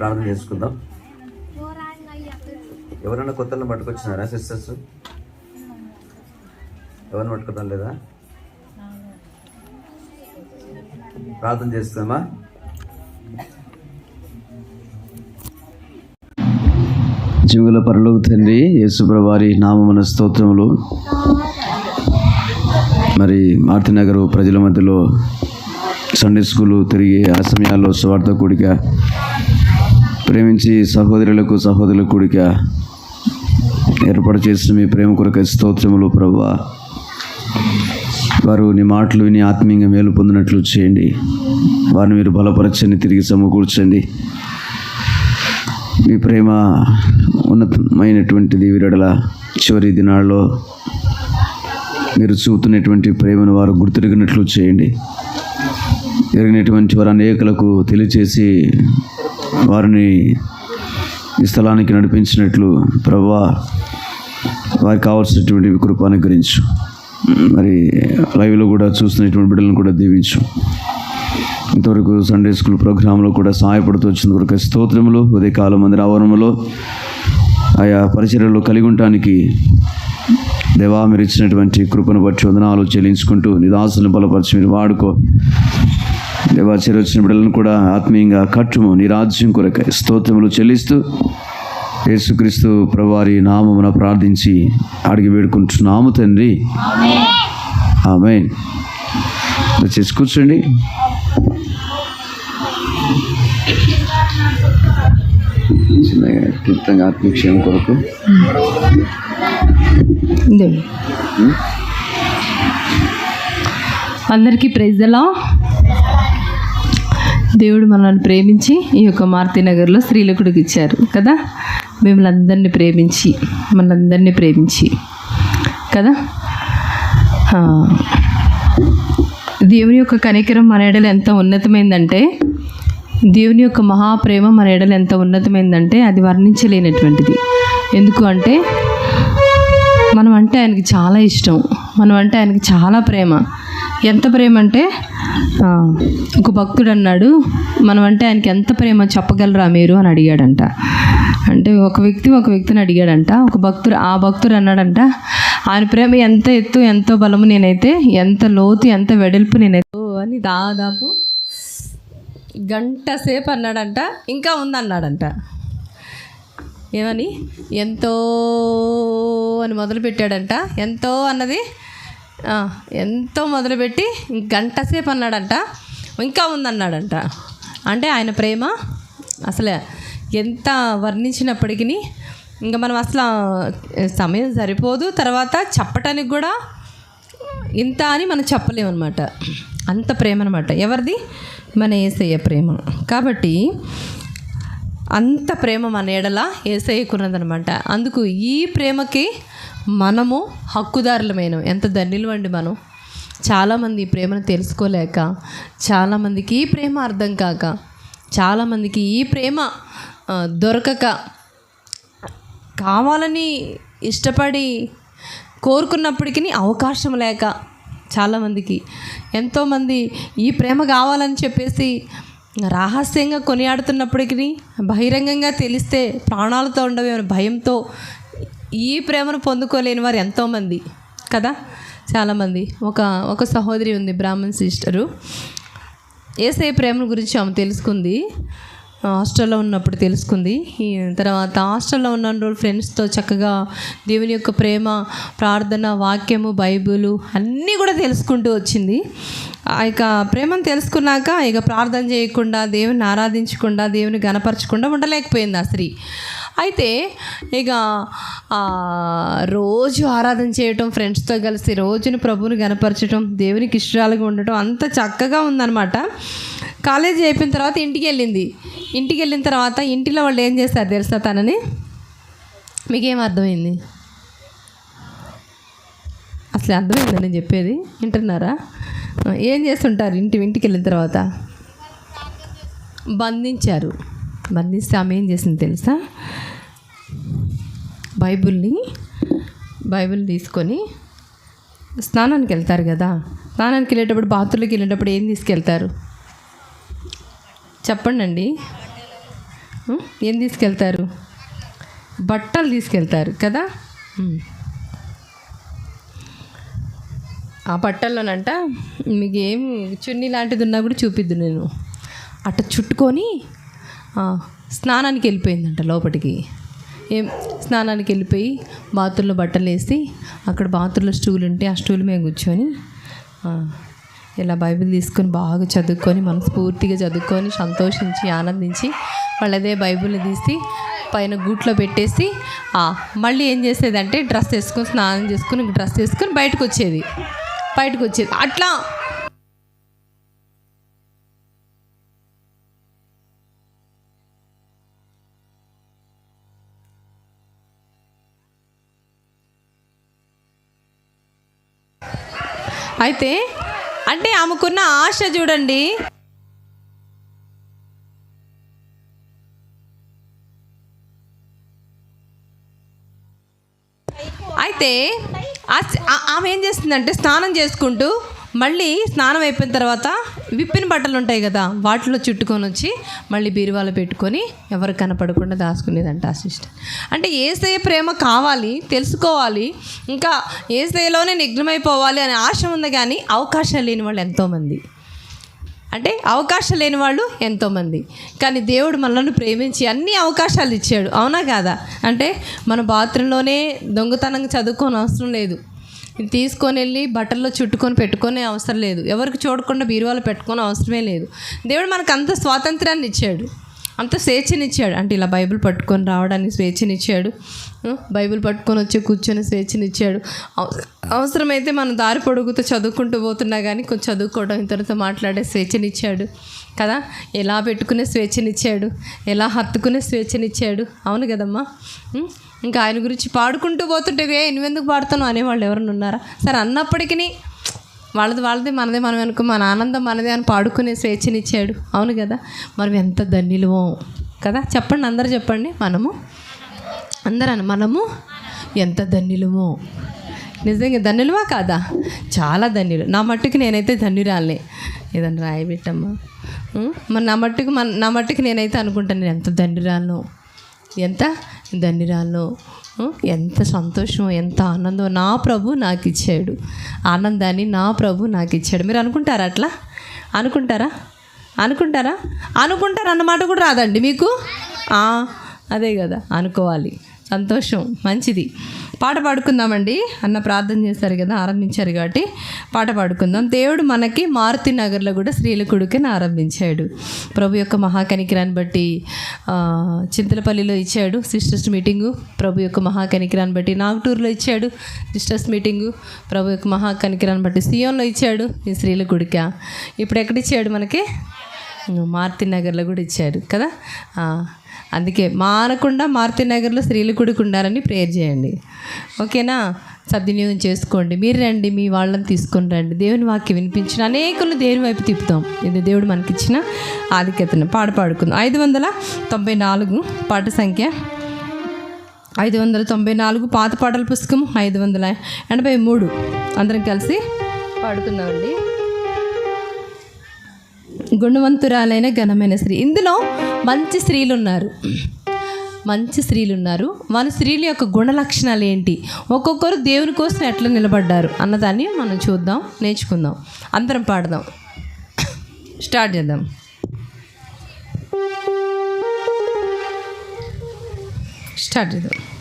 ప్రార్థన చేసుకుందాం. ఎవరైనా కొత్తలను పట్టుకొచ్చినారా సిస్టర్స్ ఎవరిని పట్టుకుందాం లేదా? ప్రార్థన చేస్తామా జీవుల పరలోక తండ్రి యేసుప్రవారి నామమున స్తోత్రములు. మరి మార్తినగర్ ప్రజల మధ్యలో సండే స్కూలు తిరిగి ఆ సమయాల్లో స్వార్థ కూడిక ప్రేమించి సహోదరులకు సహోదరుల కూడిక ఏర్పాటు చేసిన మీ ప్రేమ కొరకు స్తోత్రములు ప్రభా. వారు నీ మాటలు విని ఆత్మీయంగా మేలు పొందినట్లు చేయండి. వారిని మీరు బలపరచండి తిరిగి సమకూర్చండి. మీ ప్రేమ ఉన్నతమైనటువంటిది విరడల చివరి దినాల్లో మీరు చూపుతున్నటువంటి ప్రేమను వారు గుర్తిరిగినట్లు చేయండి. ఎరిగినటువంటి వారు అనేకులకు తెలియచేసి వారిని ఈ స్థలానికి నడిపించినట్లు ప్రభా వారికి కావాల్సినటువంటి కృప అనుగ్రహించు. మరి లైవ్లో కూడా చూస్తున్నటువంటి బిడ్డలను కూడా దీవించు. ఇంతవరకు సండే స్కూల్ ప్రోగ్రాంలో కూడా సహాయపడుతూ వచ్చిన కొరకు స్తోత్రములు. ఉదయకాలం మందిర ఆవరణలో ఆయా పరిచర్యలు కలిగి ఉండటానికి దేవా మీరు ఇచ్చినటువంటి కృపను బట్టి వందనాలు చెల్లించుకుంటూ నిదాసులను బలపరిచి మీరు వాడుకో. దేవా చెరి వచ్చిన బిడ్డలను కూడా ఆత్మీయంగా కట్టుము నీ రాజ్యం కొరకై స్తోత్రములు చెల్లిస్తూ యేసుక్రీస్తు ప్రభువారి నామమున ప్రార్థించి అడిగి వేడుకుంటున్నాము తండ్రి. ఆమె వచ్చేసి కూర్చోండి. క్లుప్తంగా ఆత్మక్షేమం కొరకు. అందరికీ ప్రైజ్లా దేవుడు మనల్ని ప్రేమించి ఈ యొక్క మారుతి నగర్లో స్త్రీలకుడికి ఇచ్చారు కదా? మిమ్మల్ని అందరినీ ప్రేమించి మనందరినీ ప్రేమించి కదా? దేవుని యొక్క కనికరం మన ఎడలు ఎంత ఉన్నతమైందంటే దేవుని యొక్క మహాప్రేమ మన ఎడలు ఎంత ఉన్నతమైందంటే అది వర్ణించలేనటువంటిది. ఎందుకు అంటే మనం అంటే ఆయనకి చాలా ఇష్టం మనం అంటే ఆయనకి చాలా ప్రేమ. ఎంత ప్రేమ అంటే ఒక భక్తుడు అన్నాడు మనం అంటే ఆయనకి ఎంత ప్రేమ చెప్పగలరా మీరు? అని అడిగాడంట. అంటే ఒక వ్యక్తి ఒక వ్యక్తిని అడిగాడంట. ఒక భక్తుడు ఆ భక్తుడు అన్నాడంట ఆయన ప్రేమ ఎంత ఎత్తు ఎంతో బలము నేనైతే ఎంత లోతు ఎంత వెడల్పు నేనైతే అని దాదాపు గంట సేపు అన్నాడంట. ఇంకా ఉందన్నాడంట. ఏమని? ఎంతో అని మొదలు పెట్టాడంట ఎంతో అన్నది ఎంతో మొదలుపెట్టి గంట సేపు అన్నాడంట ఇంకా ఉందన్నాడంట అంటే ఆయన ప్రేమ అసలు ఎంత వర్ణించినప్పటికీ ఇంకా మనం అసలు సమయం సరిపోదు. తర్వాత చెప్పటానికి కూడా ఇంత అని మనం చెప్పలేమన్నమాట. అంత ప్రేమ అనమాట ఎవరిది? మన ఏసయ్య ప్రేమ. కాబట్టి అంత ప్రేమ మన ఎడల ఏసయ్యకున్నదనమాట అందుకు ఈ ప్రేమకి మనము హక్కుదారులమైన. ఎంత ధన్యులు అండి మనం. చాలామంది ఈ ప్రేమను తెలుసుకోలేక చాలామందికి ఈ ప్రేమ అర్థం కాక చాలామందికి ఈ ప్రేమ దొరకక కావాలని ఇష్టపడి కోరుకున్నప్పటికీ అవకాశం లేక చాలామందికి. ఎంతోమంది ఈ ప్రేమ కావాలని చెప్పేసి రహస్యంగా కొనియాడుతున్నప్పటికీ బహిరంగంగా తెలిస్తే ప్రాణాలతో ఉండవేమో భయంతో ఈ ప్రేమను పొందుకోలేని వారు ఎంతోమంది కదా? చాలామంది. ఒక ఒక సహోదరి ఉంది బ్రాహ్మణ్ సిస్టరు. ఏసఐ ప్రేమను గురించి ఆమె తెలుసుకుంది. హాస్టల్లో ఉన్నప్పుడు తెలుసుకుంది. తర్వాత హాస్టల్లో ఉన్న రోజు ఫ్రెండ్స్తో చక్కగా దేవుని యొక్క ప్రేమ ప్రార్థన వాక్యము బైబిలు అన్నీ కూడా తెలుసుకుంటూ వచ్చింది. ఆ యొక్క ప్రేమను తెలుసుకున్నాక ఇక ప్రార్థన చేయకుండా దేవుని ఆరాధించకుండా దేవుని గనపరచకుండా ఉండలేకపోయింది ఆ స్త్రీ. అయితే ఇక రోజు ఆరాధన చేయటం ఫ్రెండ్స్తో కలిసి రోజుని ప్రభుని గనపరచడం దేవునికి ఇష్టాలుగా ఉండటం అంత చక్కగా ఉందన్నమాట. కాలేజీ అయిపోయిన తర్వాత ఇంటికి వెళ్ళింది. ఇంటికి వెళ్ళిన తర్వాత ఇంటిలో వాళ్ళు ఏం చేస్తారు తెలుసా తనని? మీకేం అర్థమైంది? అసలు అర్థమైందా నేను చెప్పేది? వింటున్నారా? ఏం చేస్తుంటారు ఇంటి ఇంటికి వెళ్ళిన తర్వాత? బంధించారు. బంధిస్తే ఆమె ఏం చేసింది తెలుసా? బైబిల్ని బైబిల్ తీసుకొని స్నానానికి వెళ్తారు కదా. స్నానానికి వెళ్ళేటప్పుడు బాత్రూంలోకి వెళ్ళేటప్పుడు ఏం తీసుకెళ్తారు? చెప్పండి అండి ఏం తీసుకెళ్తారు? బట్టలు తీసుకెళ్తారు కదా? ఆ బట్టల్లోనంట మీకు ఏం చున్నీ లాంటిది ఉన్నా కూడా చూపిద్దు నేను. అట్ట చుట్టుకొని స్నానానికి వెళ్ళిపోయిందంట లోపలికి ఏం స్నానానికి వెళ్ళిపోయి బాత్రూంలో బట్టలు వేసి అక్కడ బాత్రూంలో స్టూల్ ఉంటే ఆ స్టూల్ మీద కూర్చొని ఇలా బైబిల్ తీసుకొని బాగా చదువుకొని మనస్ఫూర్తిగా చదువుకొని సంతోషించి ఆనందించి వాళ్ళు అదే బైబిల్ని తీసి పైన గూట్లో పెట్టేసి మళ్ళీ ఏం చేసేదంటే డ్రెస్ వేసుకొని స్నానం చేసుకొని డ్రెస్ వేసుకొని బయటకు వచ్చేది. బయటకు వచ్చేది. అట్లా అయితే అంటే ఆమెకున్న ఆశ చూడండి. అయితే ఆమె ఏం చేస్తుందంటే స్నానం చేసుకుంటూ మళ్ళీ స్నానం అయిపోయిన తర్వాత విప్పిన బట్టలు ఉంటాయి కదా వాటిలో చుట్టుకొని వచ్చి మళ్ళీ బీరువాలో పెట్టుకొని ఎవరు కనపడకుండా దాచుకునేదంట ఆ సిస్టర్. అంటే ఏసే ప్రేమ కావాలి తెలుసుకోవాలి ఇంకా ఏసేలోనే నిగ్నమైపోవాలి అనే ఆశ ఉంది కానీ అవకాశం లేని వాళ్ళు ఎంతోమంది. అంటే అవకాశం లేని వాళ్ళు ఎంతోమంది. కానీ దేవుడు మనల్ని ప్రేమించి అన్ని అవకాశాలు ఇచ్చాడు అవునా కాదా? అంటే మన బాత్రూంలోనే దొంగతనంగా చదువుకోని అవసరం లేదు. ఇది తీసుకొని వెళ్ళి బట్టల్లో చుట్టుకొని పెట్టుకునే అవసరం లేదు. ఎవరికి చూడకుండా బీరువాలో పెట్టుకోని అవసరమే లేదు. దేవుడు మనకు అంత స్వాతంత్రాన్ని ఇచ్చాడు. అంత స్వేచ్ఛనిచ్చాడు. అంటే ఇలా బైబిల్ పట్టుకొని రావడానికి స్వేచ్ఛనిచ్చాడు. బైబిల్ పట్టుకొని వచ్చి కూర్చొని స్వేచ్ఛనిచ్చాడు. అవసరమైతే మనం దారి పొడుగుతూ చదువుకుంటూ పోతున్నా కానీ కొంచెం చదువుకోవడం ఇతరులతో మాట్లాడే స్వేచ్ఛనిచ్చాడు. కదా? ఎలా పెట్టుకునే స్వేచ్ఛనిచ్చాడు? ఎలా హత్తుకునే స్వేచ్ఛనిచ్చాడు? అవును కదమ్మా. ఇంకా ఆయన గురించి పాడుకుంటూ పోతుంటే ఏ నువ్వెందుకు పాడుతాను అనేవాళ్ళు ఎవరైనా ఉన్నారా? సరే అన్నప్పటికీ వాళ్ళది వాళ్ళది మనదే మనం అనుకో మన ఆనందం మనదే అని పాడుకునే స్వేచ్ఛనిచ్చాడు. అవును కదా? మనం ఎంత ధన్యులమో కదా? చెప్పండి అందరు చెప్పండి. మనము అందరూ మనము ఎంత ధన్యులమో. నిజంగా ధన్యులమా కాదా? చాలా ధన్యులు. నా మట్టుకు నేనైతే ధన్యురాలే ఏదన్నా రాయబెట్టమ్మా మరి నా మట్టుకు మన నా మట్టుకు నేనైతే అనుకుంటాను నేను ఎంత ధన్యురాలను. ఎంత? ధన్యురాలను ఎంత సంతోషం ఎంత ఆనందం నా ప్రభు నాకు ఇచ్చాడు ఆనందాన్ని నా ప్రభు నాకు ఇచ్చాడు మీరు అనుకుంటారా అట్లా? అనుకుంటారా? అనుకుంటారా? అనుకుంటారు అన్నమాట కూడా రాదండి మీకు? అదే కదా అనుకోవాలి. సంతోషం మంచిది. పాట పాడుకుందామండి. అన్న ప్రార్థన చేశారు కదా ఆరంభించారు కాబట్టి పాట పాడుకుందాం. దేవుడు మనకి మారుతి నగర్లో కూడా స్త్రీల కొడుకుని ఆరంభించాడు. ప్రభు యొక్క మహాకనికిరాన్ని బట్టి చింతలపల్లిలో ఇచ్చాడు సిస్టర్స్ మీటింగు. ప్రభు యొక్క మహాకనికిరాన్ని బట్టి నాగటూరులో ఇచ్చాడు సిస్టర్స్ మీటింగు. ప్రభు యొక్క మహాకనికిరాన్ని బట్టి సియోన్లో ఇచ్చాడు ఈ స్త్రీల గుడిక ఇప్పుడు ఎక్కడిచ్చాడు మనకి? మారుతి నగర్లో కూడా ఇచ్చారు కదా? అందుకే మారకుండా మారుతి నగర్లో స్త్రీలు గుడికి ఉండాలని ప్రేయర్ చేయండి. ఓకేనా? సద్వినియోగం చేసుకోండి. మీరు రండి మీ వాళ్ళని తీసుకొని రండి. దేవుని వాక్యం వినిపించిన అనేకులు దేవుని వైపు తిప్పుతాం. ఇది దేవుడు మనకిచ్చిన ఆధిక్యతను. పాట పాడుకుందాం. ఐదు వందల తొంభై నాలుగు పాట సంఖ్య. ఐదు వందల తొంభై నాలుగు పాత పాటల పుస్తకం ఐదు వందల ఎనభై మూడు. అందరం కలిసి పాడుకుందామండి. గుణవంతురాలైన ఘనమైన స్త్రీ. ఇందులో మంచి స్త్రీలు ఉన్నారు మంచి స్త్రీలు ఉన్నారు మన స్త్రీల యొక్క గుణ లక్షణాలు ఏంటి? ఒక్కొక్కరు దేవుని కోసం ఎట్లా నిలబడ్డారు అన్నదాన్ని మనం చూద్దాం నేర్చుకుందాం. అందరం పాడదాం. స్టార్ట్ చేద్దాం. స్టార్ట్ చేద్దాం.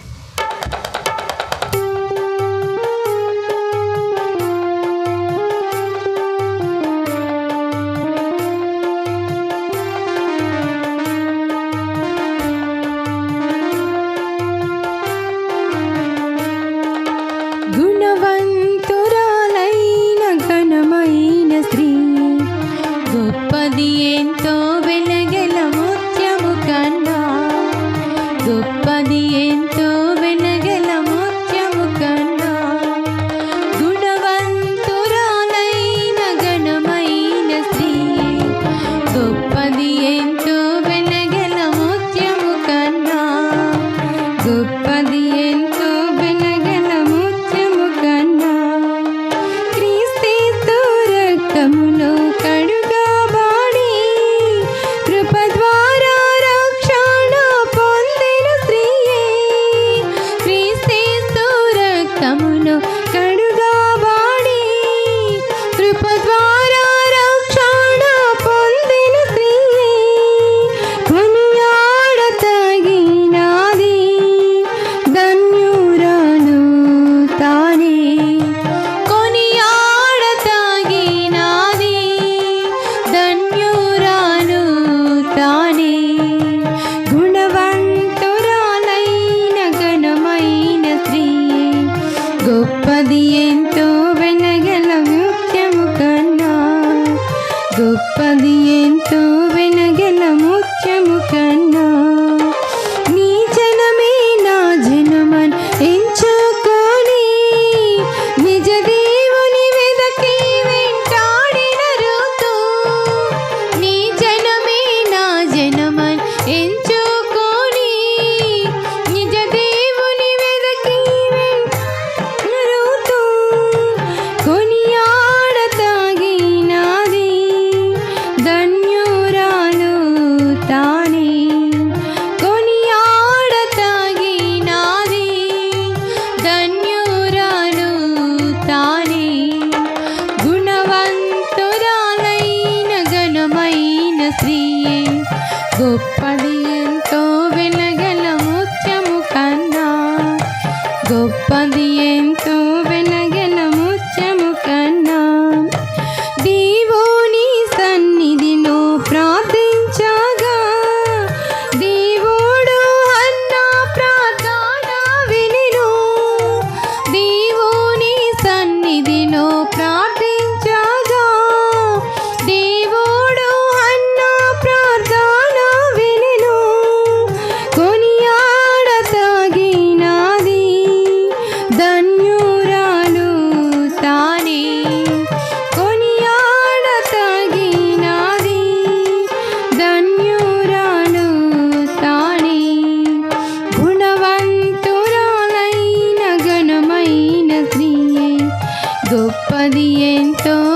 nadie.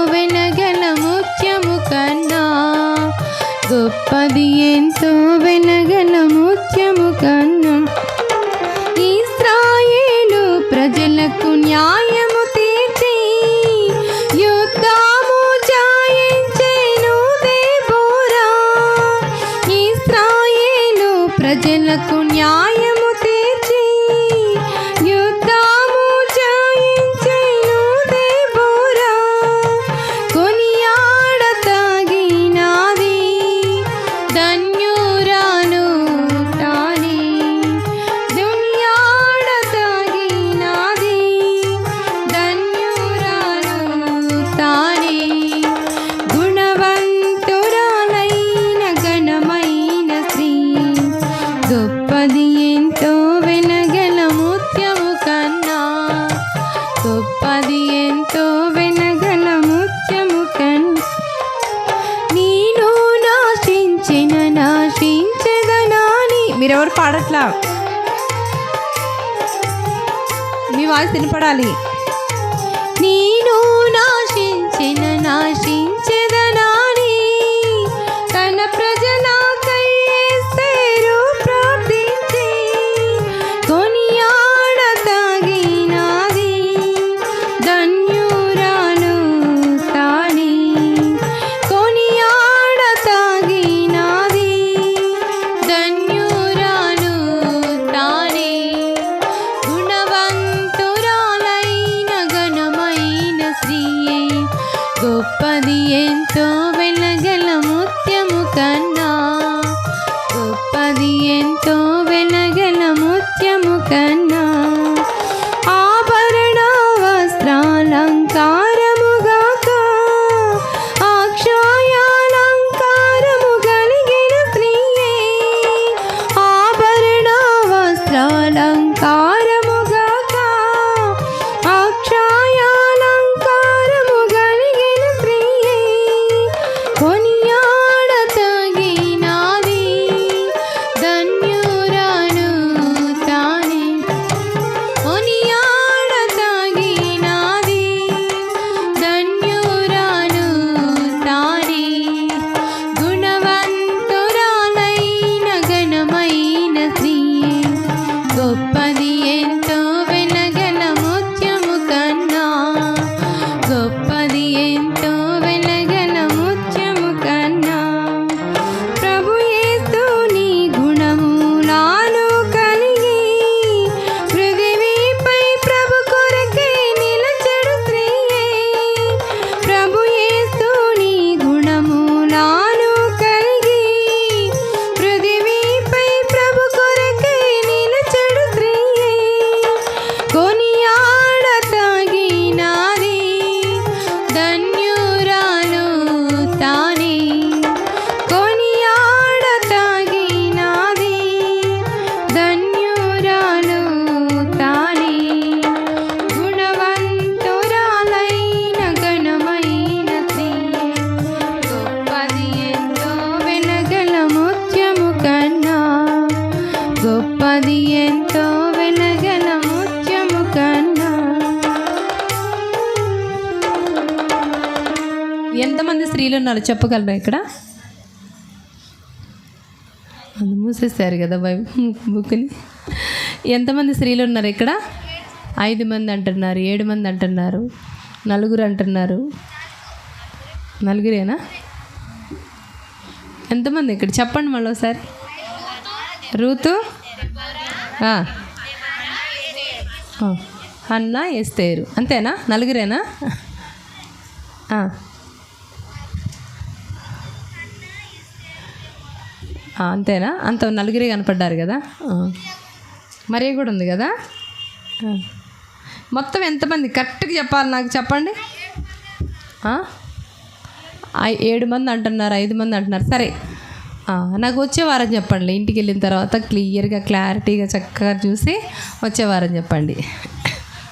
తినపడాలి. हमरा ఉన్నారు చెప్పగలరా ఇక్కడ? అది కదా బై బుక్ని. ఎంతమంది స్త్రీలు ఉన్నారు ఇక్కడ? ఐదు మంది అంటున్నారు ఏడు మంది అంటున్నారు నలుగురు అంటున్నారు. నలుగురేనా? ఎంతమంది ఇక్కడ? చెప్పండి మళ్ళీ ఒకసారి. రూతు? అన్న ఎస్తేరు. అంతేనా? నలుగురేనా? అంతేనా? అంత నలుగురే కనపడ్డారు కదా. మరీ కూడా ఉంది కదా. మొత్తం ఎంతమంది? కరెక్ట్గా చెప్పాలి నాకు చెప్పండి. ఏడు మంది అంటున్నారు ఐదు మంది అంటున్నారు. సరే. నాకు వచ్చే వారం చెప్పండి. ఇంటికి వెళ్ళిన తర్వాత క్లియర్గా క్లారిటీగా చక్కగా చూసి వచ్చే వారం చెప్పండి.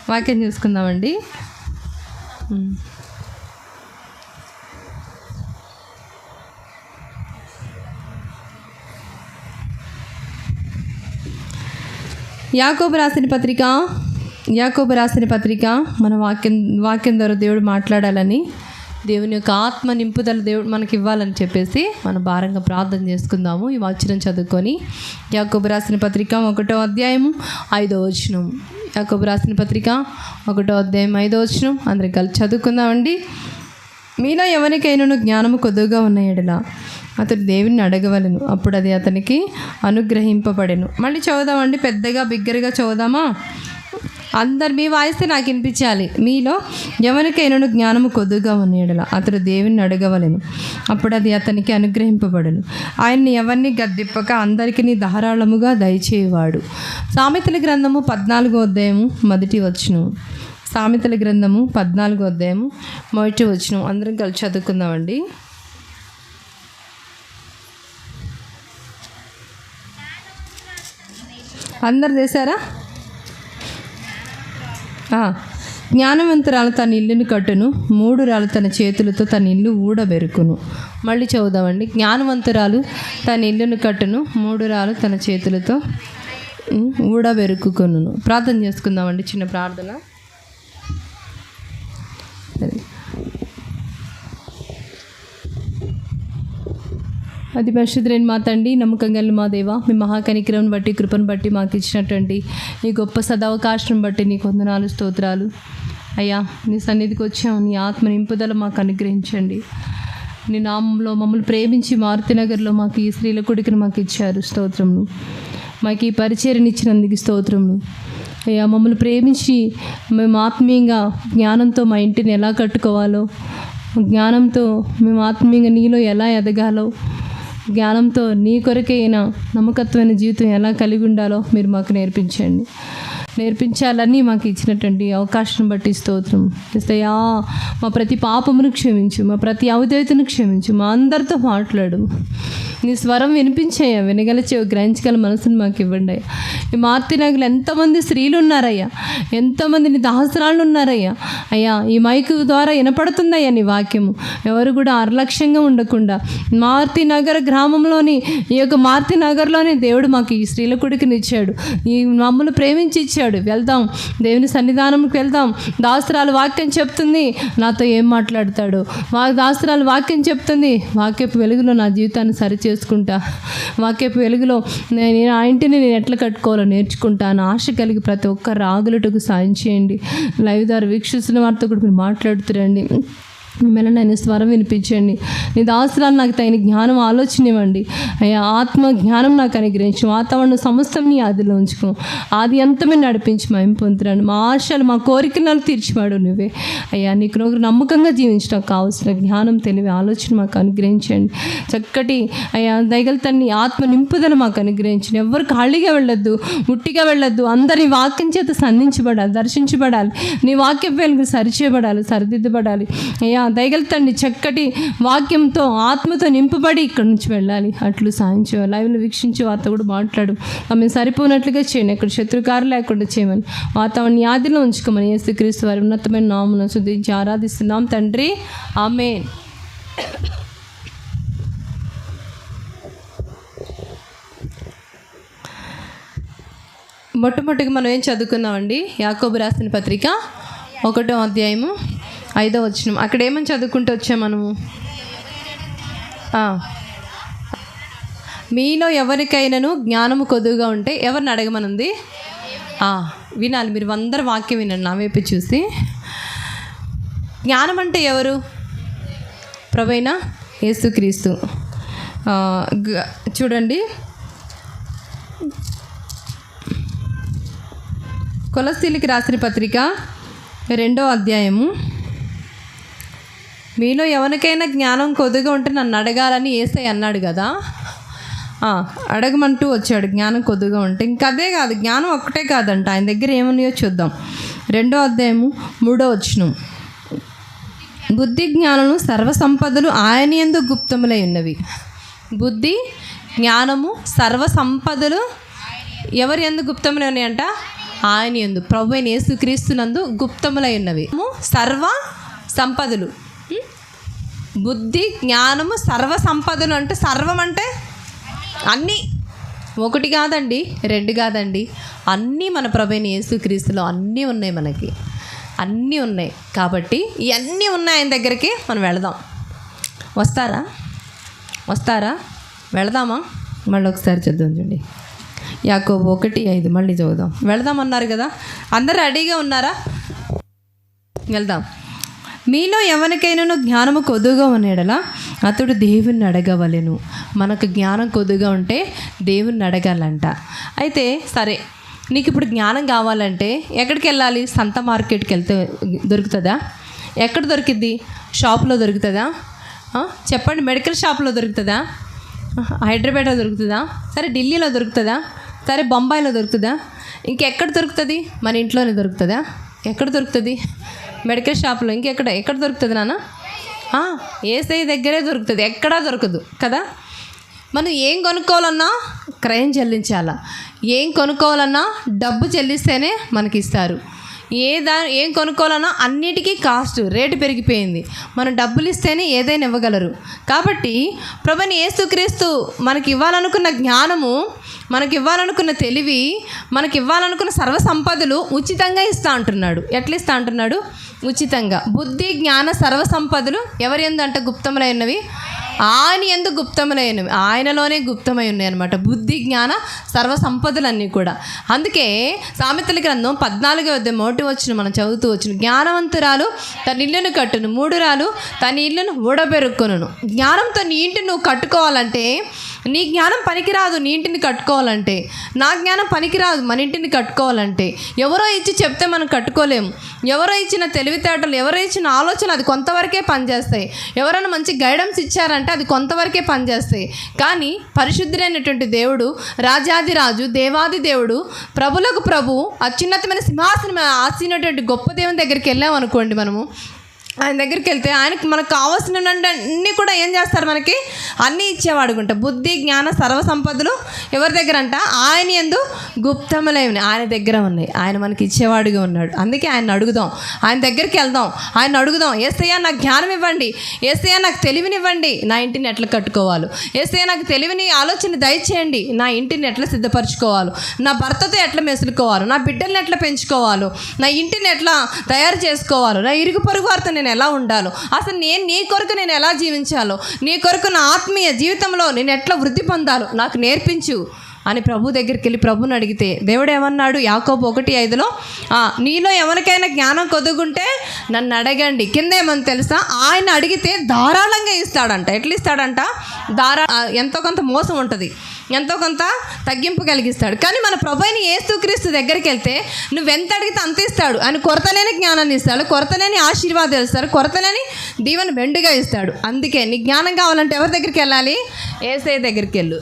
వాక్యం చూసుకుందామండి. యాకోబు రాసిన పత్రిక యాకోబు రాసిన పత్రిక మన వాక్యం వాక్యం ద్వారా దేవుడు మాట్లాడాలని దేవుని యొక్క ఆత్మ నింపుదల దేవుడు మనకి ఇవ్వాలని చెప్పేసి మనం భారంగా ప్రార్థన చేసుకుందాము. ఈ వచనం చదువుకొని యాకోబు రాసిన పత్రిక ఒకటో అధ్యాయం ఐదో వచనం. యాకోబు రాసిన పత్రిక ఒకటో అధ్యాయం ఐదో వచనం. అందరికి కలిసి చదువుకుందామండి. మీలో ఎవరికైనాను జ్ఞానము కొద్దుగా ఉన్న ఎడల అతడు దేవుని అడగవలను. అప్పుడు అది అతనికి అనుగ్రహింపబడెను. మళ్ళీ చదువుదామండి పెద్దగా బిగ్గరగా చదువుదామా? అందరు మీ వాయిస్తే నాకు వినిపించాలి. మీలో ఎవరికైనాను జ్ఞానము కొద్దుగా ఉన్న ఎడల అతడు దేవుని అడగవలెను. అప్పుడు అది అతనికి అనుగ్రహింపబడను. ఆయన్ని ఎవరిని గద్దిప్పక అందరికీ ధారాళముగా దయచేయవాడు. సామెతల గ్రంథము పద్నాలుగో అధ్యాయము మొదటి వచ్చును సామెతల గ్రంథము పద్నాలుగో అధ్యాయము మొదటి వచ్చును అందరం కలిసి చదువుకుందామండి. అందరు చేశారా? జ్ఞానవంతురాలు తన ఇల్లును కట్టును మూడు రాళ్ళు తన చేతులతో తన ఇల్లు ఊడబెరుకును. మళ్ళీ చదువుదామండి. జ్ఞానవంతురాలు తన ఇల్లును కట్టును మూడు రాళ్ళు తన చేతులతో ఊడబెరుకును ప్రార్థన చేసుకుందామండి చిన్న ప్రార్థన. అది పరిశుద్ధులైన మా తండ్రి నమ్మకం కలిగిన మా దేవ మీ మహాకనికరం బట్టి కృపను బట్టి మాకు ఇచ్చినటువంటి ఈ గొప్ప సదవకాశం బట్టి నీ కొందనాలు స్తోత్రాలు. అయ్యా నీ సన్నిధికి వచ్చాము నీ ఆత్మ నింపుదల మాకు అనుగ్రహించండి. నీ నామంలో మమ్మల్ని ప్రేమించి మారుతినగర్లో మాకు ఈ స్త్రీల కొడుకుని మాకు ఇచ్చారు. స్తోత్రములు. మాకు ఈ పరిచయనిచ్చినందుకు స్తోత్రములు. అయ్యా మమ్మల్ని ప్రేమించి మేము ఆత్మీయంగా జ్ఞానంతో మా ఇంటిని ఎలా కట్టుకోవాలో జ్ఞానంతో మేము ఆత్మీయంగా నీలో ఎలా ఎదగాలో జ్ఞానంతో నీ కొరకైన నమ్మకత్వమైన జీవితం ఎలా కలిగి ఉండాలో మీరు మాకు నేర్పించండి. నేర్పించాలని మాకు ఇచ్చినటువంటి అవకాశం బట్టి స్తోత్రం. ఇస్తయా మా ప్రతి పాపమును క్షమించు మా ప్రతి అవధేతను క్షమించు మా అందరితో మాట్లాడు. నీ స్వరం వినిపించాయా వినగలిచేవు గ్రహించగల మనసును మాకు ఇవ్వండి అయ్యా. ఈ మార్తినగర్లో ఎంతమంది స్త్రీలు ఉన్నారయ్యా ఎంతమంది నీ దాసరాళ్ళు ఉన్నారయ్యా అయ్యా ఈ మైకు ద్వారా వినపడుతుందయ్యా నీ వాక్యము. ఎవరు కూడా అర్లక్ష్యంగా ఉండకుండా మారుతి నగర గ్రామంలోని ఈ యొక్క మార్తి నగర్లోని దేవుడు మాకు ఈ స్త్రీల కొడుకునిచ్చాడు ఈ మమ్మల్ని ప్రేమించి ఇచ్చాడు. వెళ్దాం. దేవుని సన్నిధానంకి వెళ్దాం. దాసరాలు వాక్యం చెప్తుంది. నాతో ఏం మాట్లాడతాడు? వా దాసరాలు వాక్యం చెప్తుంది. వాక్యపు వెలుగులో నా జీవితాన్ని సరి చేసుకుంటా వాక్యపు వెలుగులో నేను ఆ ఇంటిని నేను ఎట్లా కట్టుకోవాలో నేర్చుకుంటాను. ఆశ కలిగి ప్రతి ఒక్క రాగులటకు సాయం చేయండి. లైవ్ ద్వారా వీక్షిస్తున్న వారితో కూడా మీరు మాట్లాడుతురండి మిమ్మల్ని నేను స్వరం వినిపించండి. నీ దాసరాలు నాకు తగిన జ్ఞానం ఆలోచన ఇవ్వండి అయ్యా ఆత్మ జ్ఞానం నాకు అనుగ్రహించు. వాతావరణం సమస్తం నీ ఆదిలో ఉంచుకో. ఆది అంతమే నడిపించి మేము పొందుతున్నాను మా ఆశలు మా కోరికలను తీర్చివాడు నువ్వే. అయ్యా నీకు నువ్వు నమ్మకంగా జీవించడం కావాల్సిన జ్ఞానం తెలివి ఆలోచన మాకు అనుగ్రహించండి. చక్కటి అయ్యా దయగలుగుతాన్ని ఆత్మ నింపుదల మాకు అనుగ్రహించండి. ఎవరు ఖాళీగా వెళ్ళొద్దు ముట్టిగా వెళ్ళొద్దు. అందరి వాక్యం చేత సంధించబడాలి దర్శించబడాలి. నీ వాక్యం వెలుగు సరిచేయబడాలి సరిదిద్దబడాలి. అయ్యా దయగలుగుతండి చక్కటి వాక్యంతో ఆత్మతో నింపబడి ఇక్కడి నుంచి వెళ్ళాలి. అట్లు సాయించే లైవ్లో వీక్షించి వార్త కూడా మాట్లాడు. ఆమె సరిపోనట్లుగా చేయండి ఇక్కడ శత్రుకారు లేకుండా చేయమని. వాతావరణ యాదిలో ఉంచుకోమని. యేసుక్రీస్తు వారి ఉన్నతమైన నామను శుద్ధించి ఆరాధిస్తున్నాం. తండ్రి ఆమె మొట్టమొదటిగా మనం ఏం చదువుకున్నామండి? యాకోబు రాసిన పత్రిక ఒకటో అధ్యాయము. ఐదో వచ్చిన అక్కడ ఏమని చదువుకుంటూ వచ్చాం మనము? మీలో ఎవరికైనాను జ్ఞానము కొద్దుగా ఉంటే ఎవరిని అడగమనుంది? వినాలి మీరు అందరు వాక్యం వినండి నా వైపు చూసి. జ్ఞానం అంటే ఎవరు? ప్రభైనా యేసుక్రీస్తు. చూడండి. కొలస్తీలికి రాసిన పత్రిక రెండో అధ్యాయము. మీలో ఎవరికైనా జ్ఞానం కొద్దిగా ఉంటే నన్ను అడగాలని ఏసై అన్నాడు కదా? అడగమంటూ వచ్చాడు. జ్ఞానం కొద్దిగా ఉంటే. ఇంకా అదే కాదు జ్ఞానం ఒక్కటే కాదంట. ఆయన దగ్గర ఏమున్నాయో చూద్దాం. రెండో అధ్యాయము మూడో వచ్చినం బుద్ధి జ్ఞానము సర్వసంపదలు ఆయన ఎందు గుప్తములై ఉన్నవి. బుద్ధి జ్ఞానము సర్వ సంపదలు ఎవరి ఎందు గుప్తములై ఉన్నాయంట ఆయన ఎందు ప్రభు అయిన యేసుక్రీస్తునందు గుప్తములై ఉన్నవి. సర్వ సంపదలు బుద్ధి జ్ఞానము సర్వ సంపదలు అంటే సర్వం అంటే అన్నీ. ఒకటి కాదండి రెండు కాదండి. అన్నీ మన ప్రభైన యేసుక్రీస్తులో అన్నీ ఉన్నాయి మనకి. అన్నీ ఉన్నాయి. కాబట్టి ఇవన్నీ ఉన్నాయి ఆయన దగ్గరికి మనం వెళదాం. వస్తారా? వస్తారా? వెళదామా? మళ్ళీ ఒకసారి చూద్దాం చూడండి. యాకో ఒకటి ఐదు మళ్ళీ చదువుదాం. వెళదామన్నారు కదా? అందరు రెడీగా ఉన్నారా? వెళ్దాం. మీలో ఎవరికైనాను జ్ఞానము కొద్దుగా ఉన్నాడలా అతడు దేవుణ్ణి అడగవలెను. మనకు జ్ఞానం కొద్దుగా ఉంటే దేవుణ్ణి అడగాలంట. అయితే సరే నీకు ఇప్పుడు జ్ఞానం కావాలంటే ఎక్కడికి వెళ్ళాలి? సంత మార్కెట్కి వెళ్తే దొరుకుతుందా? ఎక్కడ దొరికిద్ది? షాప్లో దొరుకుతుందా? చెప్పండి మెడికల్ షాప్లో దొరుకుతుందా? హైదరాబాద్లో దొరుకుతుందా? సరే ఢిల్లీలో దొరుకుతుందా? సరే బొంబాయిలో దొరుకుతుందా? ఇంకెక్కడ దొరుకుతుంది? మన ఇంట్లోనే దొరుకుతుందా? ఎక్కడ దొరుకుతుంది? మెడికల్ షాప్లో ఇంకెక్కడ? ఎక్కడ దొరుకుతుంది నాన్న? ఏసై దగ్గరే దొరుకుతుంది. ఎక్కడా దొరకదు కదా? మనం ఏం కొనుక్కోవాలన్నా క్రయం చెల్లించాలా. ఏం కొనుక్కోవాలన్నా డబ్బు చెల్లిస్తేనే మనకి ఇస్తారు ఏ దా ఏం కొనుక్కోవాలన్నా అన్నిటికీ కాస్ట్ రేటు పెరిగిపోయింది. మనం డబ్బులు ఇస్తేనే ఏదైనా ఇవ్వగలరు. కాబట్టి ప్రభుని ఏసుక్రీస్తు మనకి ఇవ్వాలనుకున్న జ్ఞానము మనకి ఇవ్వాలనుకున్న తెలివి మనకి ఇవ్వాలనుకున్న సర్వ సంపదలు ఉచితంగా ఇస్తా అంటున్నాడు. ఎట్లా ఇస్తా అంటున్నాడు? ఉచితంగా. బుద్ధి జ్ఞాన సర్వ సంపదలు ఎవరి ఎందు గుప్తములైనవి ఆయన ఎందు గుప్తములైనవి ఆయనలోనే గుప్తమై ఉన్నాయి అనమాట బుద్ధి జ్ఞాన సర్వ సంపదలన్నీ కూడా. అందుకే సామెతల గ్రంథం పద్నాలుగో వద్ద మోటి వచ్చిన మనం చదువుతూ వచ్చిన. జ్ఞానవంతురాలు తన ఇల్లును కట్టును మూడురాలు తన ఇల్లును ఊడబెరుక్కును జ్ఞానంతో నీ ఇంటిని నువ్వు కట్టుకోవాలంటే నీ జ్ఞానం పనికిరాదు నీ ఇంటిని కట్టుకోవాలంటే. నా జ్ఞానం పనికిరాదు మన ఇంటిని కట్టుకోవాలంటే. ఎవరో ఇచ్చి చెప్తే మనం కట్టుకోలేము. ఎవరో ఇచ్చిన తెలివితేటలు ఎవరో ఆలోచన అది కొంతవరకే పనిచేస్తాయి. ఎవరైనా మంచి గైడెన్స్ ఇచ్చారంటే అది కొంతవరకే పనిచేస్తాయి. కానీ పరిశుద్ధుడైనటువంటి దేవుడు రాజాది రాజు దేవాది దేవుడు ప్రభులకు ప్రభు అత్యున్నతమైన సింహాసనం ఆసీనటువంటి గొప్ప దేవుని దగ్గరికి వెళ్ళాం అనుకోండి మనము ఆయన దగ్గరికి వెళ్తే ఆయనకు మనకు కావాల్సిన అన్నీ కూడా ఏం చేస్తారు మనకి? అన్నీ ఇచ్చేవాడుకుంటా బుద్ధి జ్ఞాన సర్వ సంపదలు ఎవరి దగ్గర అంట? ఆయన ఎందు గుప్తములై ఉన్నాయి. ఆయన దగ్గర ఉన్నాయి. ఆయన మనకి ఇచ్చేవాడుగా ఉన్నాడు. అందుకే ఆయన అడుగుదాం. ఆయన దగ్గరికి వెళ్దాం. ఆయన అడుగుదాం. ఏసయ్యా నాకు జ్ఞానం ఇవ్వండి. ఏసయ్యా నాకు తెలివినివ్వండి. నా ఇంటిని ఎట్లా కట్టుకోవాలి? ఏసయ్యా నాకు తెలివిని ఆలోచన దయచేయండి. నా ఇంటిని ఎట్లా సిద్ధపరచుకోవాలి? నా భర్తతో ఎట్లా మెసులుకోవాలి? నా బిడ్డల్ని ఎట్లా పెంచుకోవాలి? నా ఇంటిని ఎట్లా తయారు చేసుకోవాలి? నా ఇరుగు పొరుగు వారితో నేను ఎలా ఉండాలో. అసలు నేను నీ కొరకు నేను ఎలా జీవించాలో. నీ కొరకు నా ఆత్మీయ జీవితంలో నేను ఎట్లా వృద్ధి పొందాలో నాకు నేర్పించు అని ప్రభు దగ్గరికి వెళ్ళి ప్రభుని అడిగితే దేవుడు ఏమన్నాడు? యాకోబు ఒకటి ఐదులో నీలో ఎవరికైనా జ్ఞానం కొదుగుంటే నన్ను అడగండి. కింద ఏమని తెలుసా? ఆయన అడిగితే ధారాళంగా ఇస్తాడంట. ఎట్లా ఇస్తాడంట? ధారా ఎంతో కొంత మోసం ఉంటుంది. ఎంతో కొంత తగ్గింపు కలిగిస్తాడు. కానీ మన ప్రభు అయిన దగ్గరికి వెళ్తే నువ్వెంత అడిగితే అంత ఇస్తాడు. ఆయన కొరతలేని జ్ఞానాన్ని ఇస్తాడు. కొరతలేని ఆశీర్వాదాలు ఇస్తాడు. కొరతలేని దీవెన వెండుగా ఇస్తాడు. అందుకే నీ జ్ఞానం కావాలంటే ఎవరి దగ్గరికి వెళ్ళాలి ఏసై దగ్గరికి వెళ్ళు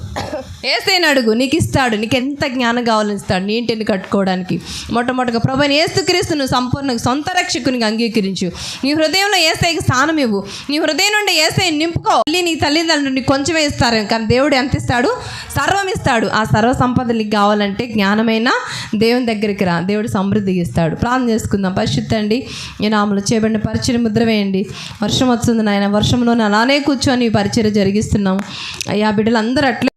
ఏసైని అడుగు. నీకు ఇస్తాడు నీకు ఎంత జ్ఞానం కావాలని ఇస్తాడు. నీ ఇంటిని కట్టుకోవడానికి. మొట్టమొదటిగా ప్రభుని ఏసుక్రీస్తును సంపూర్ణ సొంత రక్షకునికి అంగీకరించు. నీ హృదయంలో ఏసైకి స్థానం ఇవ్వు. నీ హృదయం నుండి ఏసై నింపుకో. మళ్ళీ నీ తల్లిదండ్రులు నీకు కొంచెమే ఇస్తారు. కానీ దేవుడు ఎంత ఇస్తాడు? సర్వం ఇస్తాడు ఆ సర్వ సంపదలకి కావాలంటే జ్ఞానమైన దేవుని దగ్గరికి రా. దేవుడు సమృద్ధి ఇస్తాడు. ప్రార్థన చేసుకుందాం. పరిశుద్ధండి నేను ఈ చేయబడిన పరిచయం ముద్ర వేయండి. వర్షం వస్తుంది నాయన. వర్షంలోనే అలానే కూర్చొని ఈ పరిచయం జరిగిస్తున్నాం. అయ్యా బిడ్డలందరూ అట్లే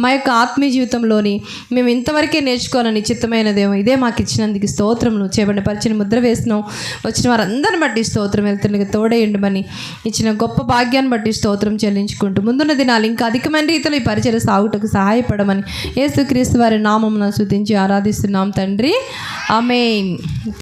మా యొక్క ఆత్మీయ జీవితంలోని మేము ఇంతవరకే నేర్చుకోవాలని చిత్తమైనదేమో ఇదే మాకు ఇచ్చినందుకు స్తోత్రములు చేయబడిన పరిచయం ముద్ర వేసినాం వచ్చిన వారందరిని బట్టి స్తోత్రం వెళ్తుండగా తోడేయండమని ఇచ్చిన గొప్ప భాగ్యాన్ని బట్టి స్తోత్రం చెల్లించుకుంటూ ముందున్న దినాలు ఇంకా అధికమైన రీతిలో ఈ పరిచయ సాగుటకు సహాయపడమని యేసుక్రీస్తు వారి నామం సూచించి ఆరాధిస్తున్నాం తండ్రి. ఆమె